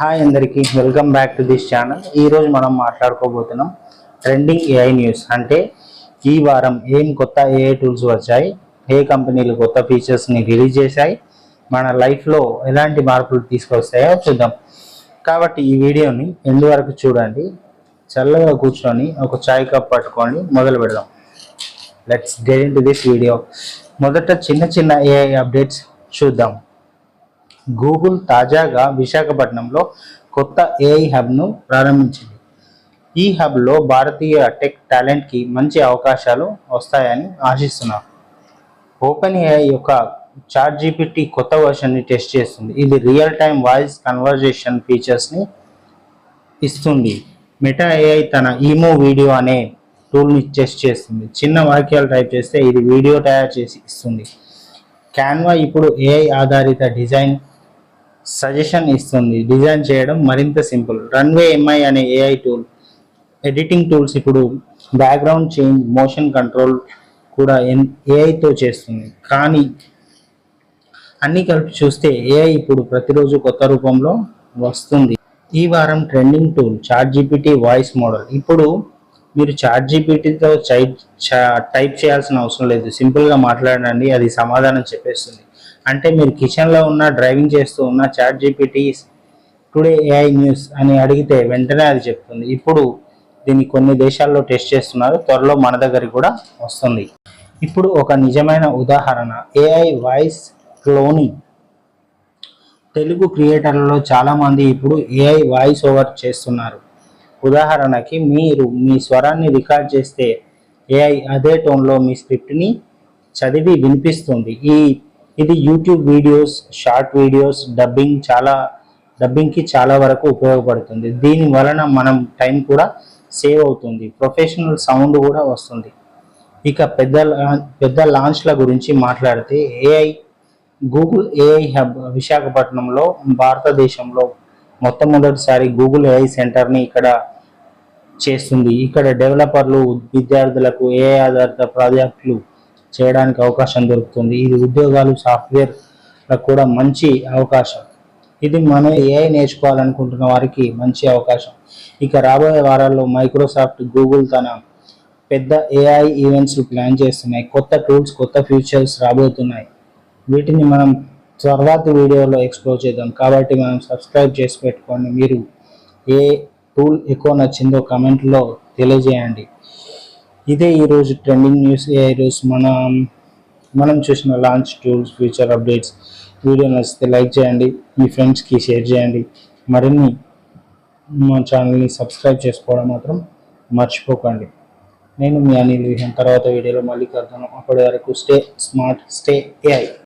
Hi అందరికీ welcome back to this channel. ఈరోజు మనం మాట్లాడుకోబోతున్నాం ట్రెండింగ్ ఏఐ న్యూస్. అంటే ఈ వారం ఏం కొత్త ఏఐ టూల్స్ వచ్చాయి ఏ కంపెనీలు కొత్త ఫీచర్స్ని రిలీజ్ చేశాయి మన లైఫ్లో ఎలాంటి మార్పులు తీసుకొస్తాయో చూద్దాం. కాబట్టి ఈ వీడియోని ఎండు వరకు చూడండి. చల్లగా కూర్చొని ఒక చాయ్ కప్ పట్టుకొని మొదలు పెడదాం. Let's get into this video మొదట చిన్న చిన్న ఏఐ అప్డేట్స్ చూద్దాం. గూగుల్ తాజాగా విశాఖపట్నంలో కొత్త ఏఐ హబ్ను ప్రారంభించింది. ఈ హబ్లో భారతీయ టెక్ టాలెంట్కి మంచి అవకాశాలు వస్తాయని ఆశిస్తున్నారు ఓపెన్ ఏఐ యొక్క చాట్ జీపీటీ కొత్త వర్షన్ని టెస్ట్ చేస్తుంది. ఇది రియల్ టైం వాయిస్ కన్వర్జేషన్ ఫీచర్స్ని ఇస్తుంది. మెటా ఏఐ తన ఈమో వీడియో అనే టూల్ని టెస్ట్ చేస్తుంది. చిన్న వాక్యాలు టైప్ చేస్తే ఇది వీడియో తయారు చేసి ఇస్తుంది. క్యాన్వా ఇప్పుడు ఏఐ ఆధారిత డిజైన్ సజెషన్ ఇస్తుంది. డిజైన్ చేయడం మరింత సింపుల్. రన్వే ఎంఐ అనే ఏఐ టూల్ ఎడిటింగ్ టూల్స్ ఇప్పుడు బ్యాక్గ్రౌండ్ చేంజ్ మోషన్ కంట్రోల్ కూడా ఏఐతో చేస్తుంది. కానీ అన్ని కలిపి చూస్తే ఏఐ ఇప్పుడు ప్రతిరోజు కొత్త రూపంలో వస్తుంది. ఈ వారం trending tool ChatGPT voice model ఇప్పుడు మీరు చాట్ జీపీటీతో టైప్ చేయాల్సిన అవసరం లేదు. సింపుల్గా మాట్లాడండి అది సమాధానం చెప్పేస్తుంది. అంటే మీరు కిచెన్లో ఉన్న డ్రైవింగ్ చేస్తూ ఉన్న chat GPT today AI news అని అడిగితే వెంటనే అది చెప్తుంది. ఇప్పుడు దీన్ని కొన్ని దేశాల్లో టెస్ట్ చేస్తున్నారు. త్వరలో మన దగ్గరికి కూడా వస్తుంది. ఇప్పుడు ఒక నిజమైన ఉదాహరణ. ఏఐ వాయిస్ క్లోనింగ్ తెలుగు క్రియేటర్లలో చాలామంది ఇప్పుడు ఏఐ వాయిస్ ఓవర్ చేస్తున్నారు. ఉదాహరణకి మీరు మీ స్వరాన్ని రికార్డ్ చేస్తే ఏఐ అదే టోన్లో మీ స్క్రిప్ట్ని చదివి వినిపిస్తుంది. ఈ ఇది YouTube videos short videos dubbing చాలా డబ్బింగ్కి చాలా వరకు ఉపయోగపడుతుంది. దీని వలన మనం టైం కూడా సేవ్ అవుతుంది. ప్రొఫెషనల్ సౌండ్ కూడా వస్తుంది. ఇక పెద్ద లా- పెద్ద లాంచ్ల గురించి మాట్లాడితే ఏఐ గూగుల్ ఏఐ హబ్ విశాఖపట్నంలో భారతదేశంలో మొట్టమొదటిసారి గూగుల్ ఏఐ సెంటర్ని ఇక్కడ చేస్తుంది. ఇక్కడ డెవలపర్లు విద్యార్థులకు ఏఐ ఆధారిత ప్రాజెక్టులు చేయడానికి అవకాశం దొరుకుతుంది. ఇది ఉద్యోగాలు సాఫ్ట్వేర్ కూడా మంచి అవకాశం. ఇది మనం ఏఐ నేర్చుకోవాలనుకుంటున్న వారికి మంచి అవకాశం. ఇక రాబోయే వారాల్లో మైక్రోసాఫ్ట్ గూగుల్ తన పెద్ద ఏఐ ఈవెంట్స్ ప్లాన్ చేస్తున్నాయి. కొత్త టూల్స్ కొత్త ఫీచర్స్ రాబోతున్నాయి. వీటిని మనం తర్వాతి వీడియోలో ఎక్స్ప్లోర్ చేద్దాం. కాబట్టి మనం సబ్స్క్రైబ్ చేసి పెట్టుకోండి. మీరు ఏ టూల్ ఎక్కువ నచ్చిందో కమెంట్లో తెలియజేయండి. ఇదే ఈరోజు ట్రెండింగ్ న్యూస్ ఏ రోజు మన మనం చూసిన launch tools future updates video నచ్చితే లైక్ చేయండి మీ ఫ్రెండ్స్కి షేర్ చేయండి. మరిన్ని మా ఛానల్ని సబ్స్క్రైబ్ చేసుకోవడం మాత్రం మర్చిపోకండి. నేను మీ అనిల్ విహన్. తర్వాత వీడియోలో మళ్ళీ కలుద్దాను అప్పటి వరకు స్టే స్మార్ట్ స్టే ఏఐ